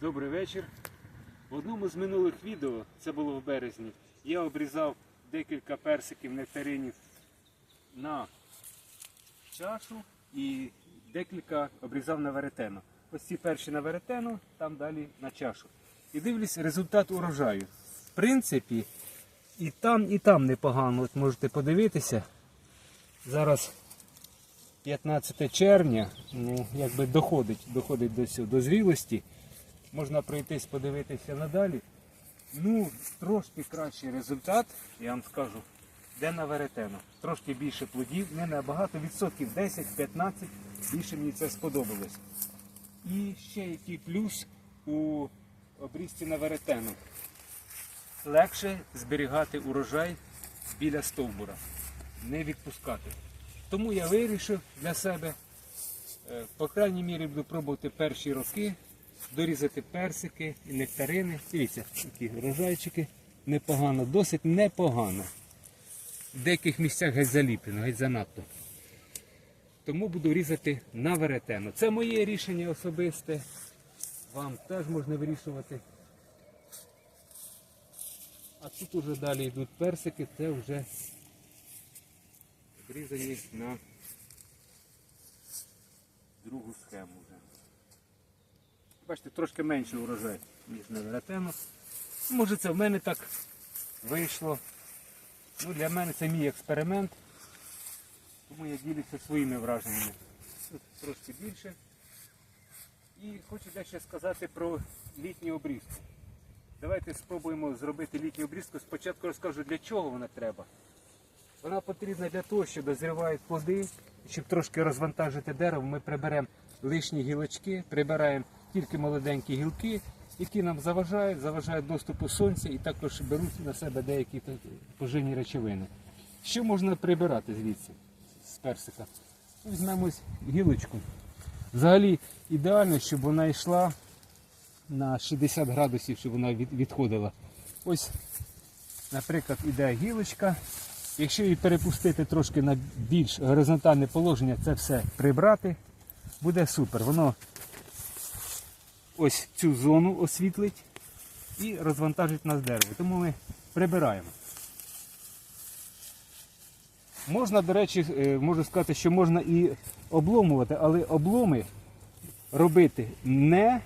Добрий вечір. В одному з минулих відео, це було в березні, я обрізав декілька персиків нектаринів на чашу і декілька обрізав на веретено. Ось ці перші на веретено, там далі на чашу. І дивлюсь результат урожаю. В принципі, і там, і там непогано. От можете подивитися. Зараз 15 червня, ну, якби доходить, доходить до цього, до зрілості. Можна пройтись, подивитися надалі. Ну, трошки кращий результат, я вам скажу, де на веретено. Трошки більше плодів, не набагато, відсотків 10-15, більше мені це сподобалось. І ще який плюс у обрізці на веретено. Легше зберігати урожай біля стовбура, не відпускати. Тому я вирішив для себе, е, по крайній мірі буду пробувати перші роки, дорізати персики і нектарини. Дивіться, такі врожайчики. Непогано, досить непогано. В деяких місцях геть заліплено, геть занадто. Тому буду різати на веретено. Це моє рішення особисте. Вам теж можна вирішувати. А тут уже далі йдуть персики, це вже обрізані на другу схему. Бачите, трошки менше урожай, ніж на веретено. Може це в мене так вийшло. Ну, для мене це мій експеримент. Тому я ділюся своїми враженнями. Трошки більше. І хочу дещо сказати про літню обрізку. Давайте спробуємо зробити літню обрізку. Спочатку розкажу, для чого вона треба. Вона потрібна для того, що дозрівають плоди, щоб трошки розвантажити дерево. Ми приберемо лишні гілочки, прибираємо тільки молоденькі гілки, які нам заважають, заважають доступу сонця і також беруть на себе деякі поживні речовини. Що можна прибирати звідси з персика? Візьмемо гілочку. Взагалі ідеально, щоб вона йшла на 60 градусів, щоб вона відходила. Ось, наприклад, іде гілочка. Якщо її перепустити трошки на більш горизонтальне положення, це все прибрати, буде супер. Воно ось цю зону освітлить і розвантажить нас дерево. Тому ми прибираємо. Можна, до речі, е, можу сказати, що можна і обломувати, але обломи робити не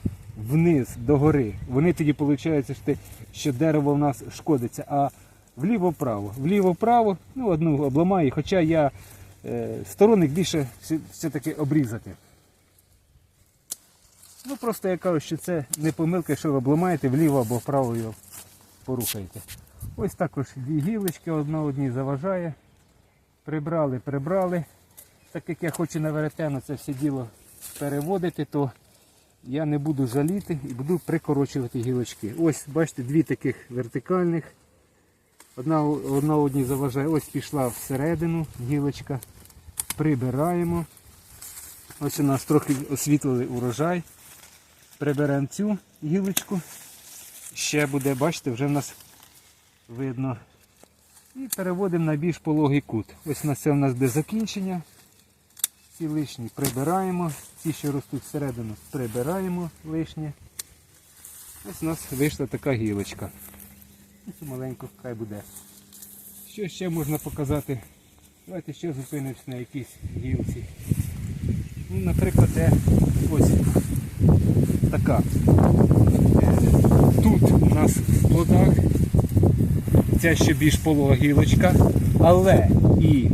вниз до гори. Вони тоді виходить, що, дерево в нас шкодиться, а вліво-вправо. Вліво-вправо, ну одну обламаю, хоча я е, сторонник більше все-таки обрізати. Ну просто я кажу, що це не помилка, що ви обламаєте вліво або вправо його порухаєте. Ось також дві гілочки, одна одній заважає. Прибрали, прибрали. Так як я хочу на веретено це все діло переводити, то я не буду жаліти і буду прикорочувати гілочки. Ось, бачите, дві таких вертикальних. Одна, одна одній заважає. Ось пішла всередину гілочка. Прибираємо. Ось у нас трохи освітлили урожай. Приберемо цю гілочку. Ще буде, бачите, вже в нас видно. І переводимо на більш пологий кут. Ось у нас це у нас без закінчення. Ці лишні прибираємо. Ці, що ростуть всередину, прибираємо лишнє. Ось у нас вийшла така гілочка. Ось маленьку хай буде. Що ще можна показати? Давайте ще зупинимось на якійсь гілці. Ну, наприклад, де ось така. Тут у нас в плодах ця ще більш полога гілочка, але і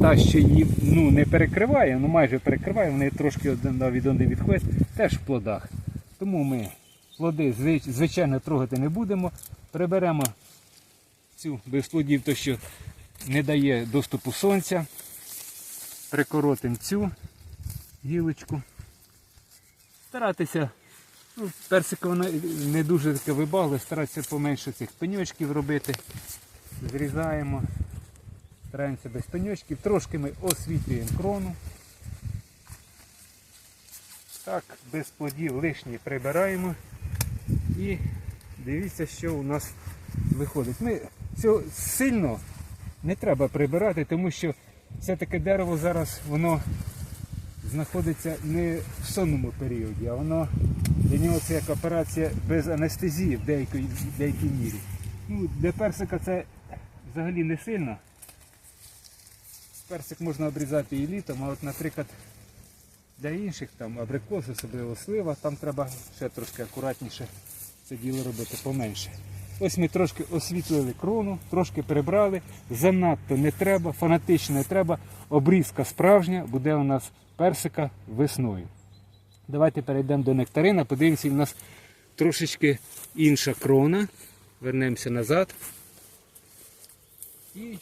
та, що її ну, не перекриває, ну майже перекриває, вони трошки один від один відходять, теж в плодах. Тому ми плоди звич- звичайно трогати не будемо. Приберемо цю без плодів, то що не дає доступу сонця. Прикоротимо цю гілочку. Старатися Ну, персика вона не дуже таке вибагле, старатися поменше цих пеньочків робити. Зрізаємо. Стараємося без пеньочків. Трошки ми освітлюємо крону. Так, без плодів лишні прибираємо. І дивіться, що у нас виходить. Ми цього сильно не треба прибирати, тому що все-таки дерево зараз воно знаходиться не в сонному періоді, а воно Для нього це як операція без анестезії в деякій, в деякій мірі. Ну, для персика це взагалі не сильно. Персик можна обрізати і літом, а от, наприклад, для інших там абрикос, особливо слива, там треба ще трошки акуратніше це діло робити поменше. Ось ми трошки освітлили крону, трошки прибрали. Занадто не треба, фанатично не треба. Обрізка справжня буде у нас персика весною. Давайте перейдемо до нектарина, подивимося, у нас трошечки інша крона. Вернемося назад. І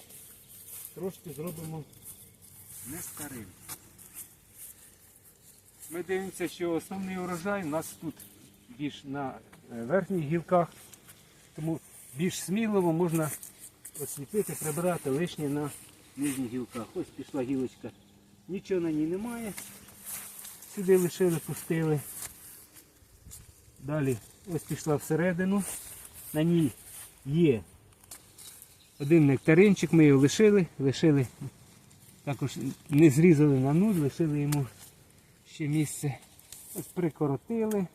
трошки зробимо нектарин. Ми дивимося, що основний урожай у нас тут більш на е, верхніх гілках, тому більш сміливо можна освітлити, прибирати лишнє на нижніх гілках. Ось пішла гілочка. Нічого на ній немає. Сюди лишили, пустили. Далі ось пішла всередину. На ній є один нектаринчик, ми його лишили, лишили, також не зрізали на нуль, лишили йому ще місце. Ось прикоротили.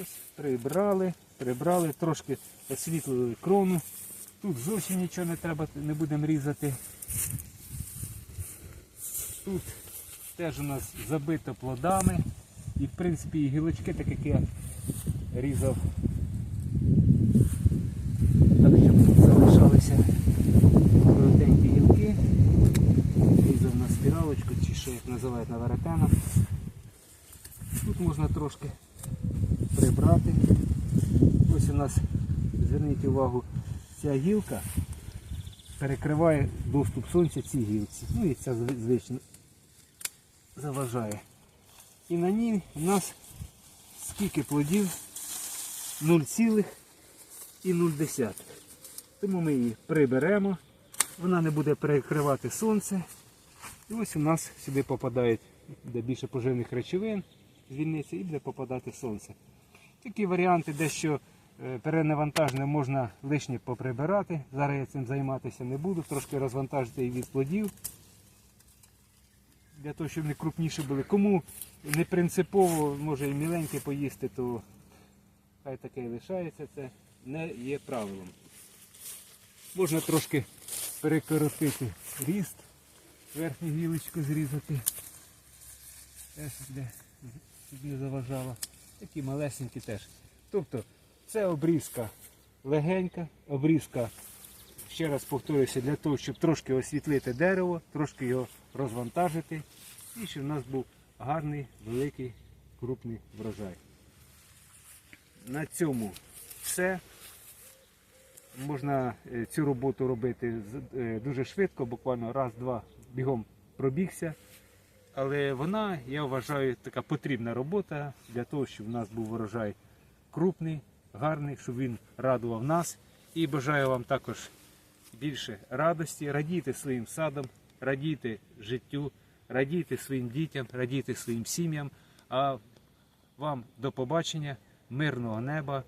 Ось прибрали, прибрали, трошки освітлили крону. Тут зовсім нічого не треба, не будемо різати. Тут теж у нас забито плодами. І в принципі і гілочки, так як я різав. Так щоб залишалися коротенькі гілки. Різав на спіралочку, чи що як називають на веретена. Тут можна трошки прибрати. Ось у нас, зверніть увагу, ця гілка перекриває доступ сонця цій гілці. Ну і ця звично заважає. І на ній у нас скільки плодів? 0,0. Тому ми її приберемо. Вона не буде перекривати сонце. І ось у нас сюди попадають де більше поживних речовин, звільниться і буде попадати сонце. Такі варіанти дещо перенавантажне можна лишнє поприбирати. Зараз я цим займатися не буду, трошки розвантажити її від плодів. Для того, щоб вони крупніші були. Кому не принципово може і міленьке поїсти, то хай таке і лишається, це не є правилом. Можна трошки перекоротити ріст, верхню гілочку зрізати. Теж щоб не заважало. Такі малесенькі теж. Тобто це обрізка легенька, обрізка, ще раз повторюся, для того, щоб трошки освітлити дерево, трошки його розвантажити і щоб у нас був гарний, великий, крупний врожай. На цьому все. Можна е, цю роботу робити е, дуже швидко, буквально раз-два бігом пробігся. Але вона, я вважаю, така потрібна робота для того, щоб у нас був врожай крупний, гарний, щоб він радував нас. І бажаю вам також більше радості, радійте своїм садом, радійте життю, радійте своїм дітям, радійте своїм сім'ям. А вам до побачення, мирного неба.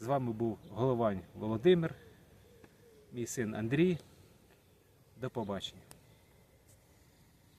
З вами був Головань Володимир, мій син Андрій. До побачення.